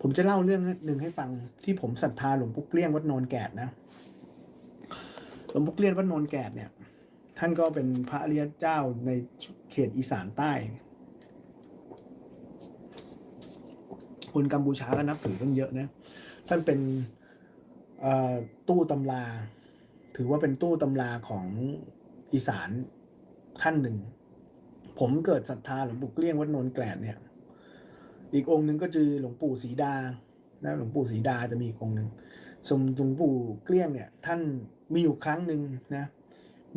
ผมจะเล่าเรื่องหนึ่งให้ฟังที่ผมศรัทธาหลวงปู่เกลี้ยงวัดโนนแกดนะ หลวงปู่เกลี้ยงวัดโนนแกดเนี่ย ท่านก็เป็นพระอริยเจ้าในเขตอีสานใต้ คนกัมพูชาก็นับถือท่านเยอะนะ ท่านเป็นตู้ตำรา ถือว่าเป็นตู้ตำราของอีสานท่านหนึ่ง ผมเกิดศรัทธาหลวงปู่เกลี้ยงวัดโนนแกลดเนี่ย อีกองค์หนึ่งก็คือหลวงปู่ศรีดานะหลวงปู่ศรีดาจะมีอีกองค์หนึ่งสมหลวงปู่เกลี้ยงเนี่ยท่านมีอยู่ครั้งหนึ่งนะ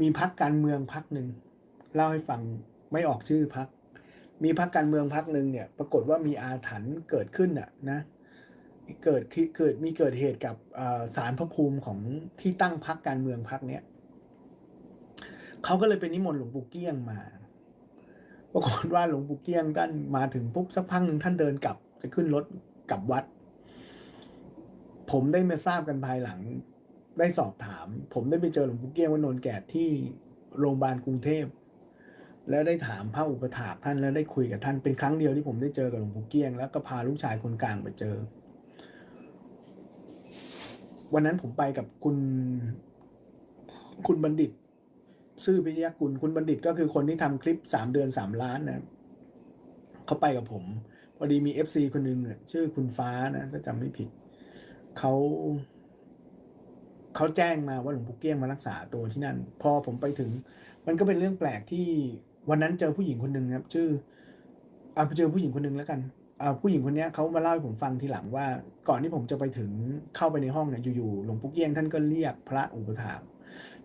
มีพักการเมืองพักหนึ่งเล่าให้ฟังไม่ออกชื่อพัก มีพักการเมืองพักหนึ่งเนี่ยปรากฏว่ามีอาถรรพ์เกิดขึ้นน่ะนะเกิดเกิดมีเกิดเหตุกับสารพระภูมิของที่ตั้งพักการเมืองพักเนี้ยเขาก็เลยไปนิมนต์หลวงปู่เกี้ยงมา ปรากฏว่าหลวงปู่เกี้ยงท่านมาถึงปุ๊บสักพักหนึ่งท่านเดินกลับจะขึ้นรถกลับวัด ผมได้มาทราบกันภายหลัง ได้สอบถาม ผมได้ไปเจอหลวงปู่เกี้ยงวัดโนนแก่ที่โรงพยาบาลกรุงเทพแล้วได้ถามพระอุปถาท่านแล้วได้คุยกับท่านเป็นครั้งเดียวที่ผมได้เจอกับหลวงปู่เกี้ยง แล้วก็พาลูกชายคนกลางไปเจอ วันนั้นผมไปกับคุณ คุณบัณฑิต ซื่อพิทยากุลคุณบัณฑิตก็คือคนที่ทำคลิปสามเดือนสามล้านนะเขาไปกับผม พอดีมีเอฟซีคนหนึ่งชื่อคุณฟ้านะถ้าจำไม่ผิดเขาเขาแจ้งมาว่าหลวงปู่เกี้ยงมารักษาตัวที่นั่น พอผมไปถึง มันก็เป็นเรื่องแปลกที่วันนั้นเจอผู้หญิงคนหนึ่งครับ ชื่อเอาไปเจอผู้หญิงคนหนึ่งแล้วกันอ่าผู้หญิงคนนี้เขามาเล่าให้ผมฟังทีหลังว่า ก่อนที่ผมจะไปถึงเข้าไปในห้องเนี่ยอยู่ๆหลวงปู่เกี้ยงท่านก็เรียกพระอุปถาก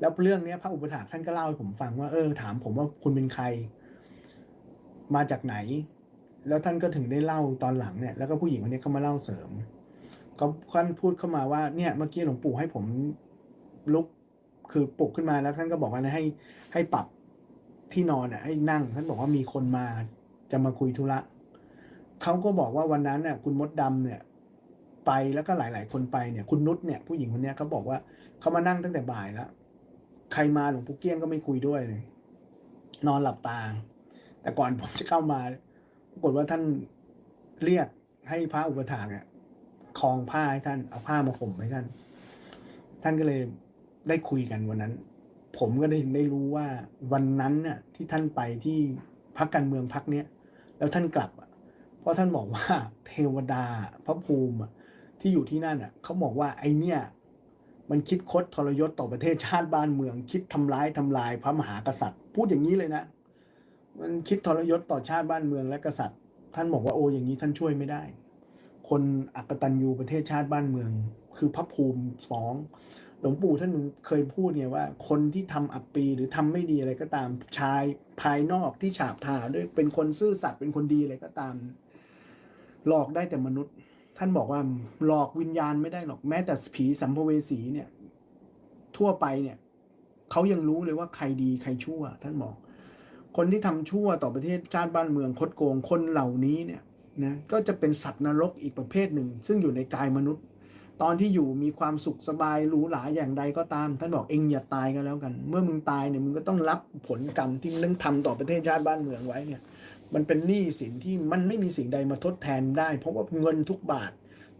แล้วเรื่องเนี้ยพระอุปถากท่านก็เล่าให้ผมฟังว่าเออถามผมว่าคุณเป็นใคร มาจากไหน แล้วท่านก็ถึงได้เล่าตอนหลังเนี่ย แล้วก็ผู้หญิงคนนี้เขามาเล่าเสริม ก็ท่านพูดเข้ามาว่าเนี่ยเมื่อกี้หลวงปู่ให้ผมลุกคือปลุกขึ้นมาแล้วท่านก็บอกว่าให้ให้ปรับที่นอนอะให้นั่ง ท่านบอกว่ามีคนมาจะมาคุยธุระเขาก็บอกว่าวันนั้นน่ะ คุณมดดำเนี่ย ไปแล้วก็หลาย ๆ คนไปเนี่ย คุณนุชเนี่ยผู้หญิงคนนี้เขาบอกว่าเขามานั่งตั้งแต่บ่ายแล้ว ใครมาหลวงปู่เกี้ยงก็ไม่คุยด้วยเลย นอนหลับตา แต่ก่อนผมจะเข้ามาปรากฏว่าท่านเรียกให้พระอุปถากเนี่ยคลองผ้าให้ท่านเอาผ้ามาห่มให้ท่าน ท่านก็เลยได้คุยกันวันนั้น ผมก็ได้ได้รู้ว่าวันนั้นน่ะที่ท่านไปที่พักการเมืองพักเนี้ยแล้วท่านกลับเพราะท่านบอกว่าเทวดาพระภูมิที่อยู่ที่นั่นอะเขาบอกว่าไอเนี่ย มันคิดคดทรยศต่อประเทศชาติบ้านเมือง คิดทำร้ายทำลายพระมหากษัตริย์ พูดอย่างนี้เลยนะ มันคิดทรยศต่อชาติบ้านเมืองและกษัตริย์ ท่านบอกว่าโอ้อย่างนี้ท่านช่วยไม่ได้ คนอักตันยูประเทศชาติบ้านเมือง คือพระภูมิฟ้องหลวงปู่ท่านเคยพูดไงว่า คนที่ทำอับปีหรือทำไม่ดีอะไรก็ตามชายภายนอกที่ฉาบทาด้วยเป็นคนซื่อสัตย์เป็นคนดีอะไรก็ตาม หลอกได้แต่มนุษย์ ท่านบอกว่าหลอกวิญญาณไม่ได้หรอกแม้แต่ผีสัมภเวสีเนี่ย ทั่วไปเนี่ยเขายังรู้เลยว่าใครดีใครชั่ว ท่านบอก คนที่ทำชั่วต่อประเทศชาติบ้านเมืองคดโกงคนเหล่านี้เนี่ยนะก็จะเป็นสัตว์นรกอีกประเภทหนึ่ง ซึ่งอยู่ในกายมนุษย์ ตอนที่อยู่มีความสุขสบายหรูหราอย่างใดก็ตาม ท่านบอกเองอย่าตายก็แล้วกัน เมื่อมึงตายเนี่ยมึงก็ต้องรับผลกรรมที่มึงทำต่อประเทศชาติบ้านเมืองไว้เนี่ย มันเป็นหนี้สินที่มันไม่มีสิ่งใดมาทดแทนได้ เพราะว่าเงินทุกบาท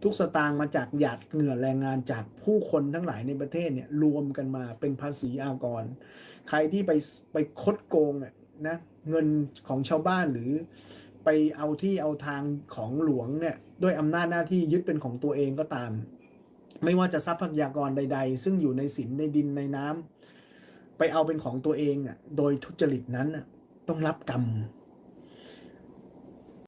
ทุกสตางค์มาจากหยาดเหงื่อแรงงานจากผู้คนทั้งหลายในประเทศเนี่ยรวมกันมาเป็นภาษีอากร ใครที่ไปไปคดโกงเนี่ยนะเงินของชาวบ้านหรือไปเอาที่เอาทางของหลวงเนี่ยด้วยอำนาจหน้าที่ยึดเป็นของตัวเองก็ตาม ไม่ว่าจะทรัพยากรใด ๆ ซึ่งอยู่ในสินในดินในน้ำไปเอาเป็นของตัวเองอะโดยทุจริตนั้นต้องรับกรรม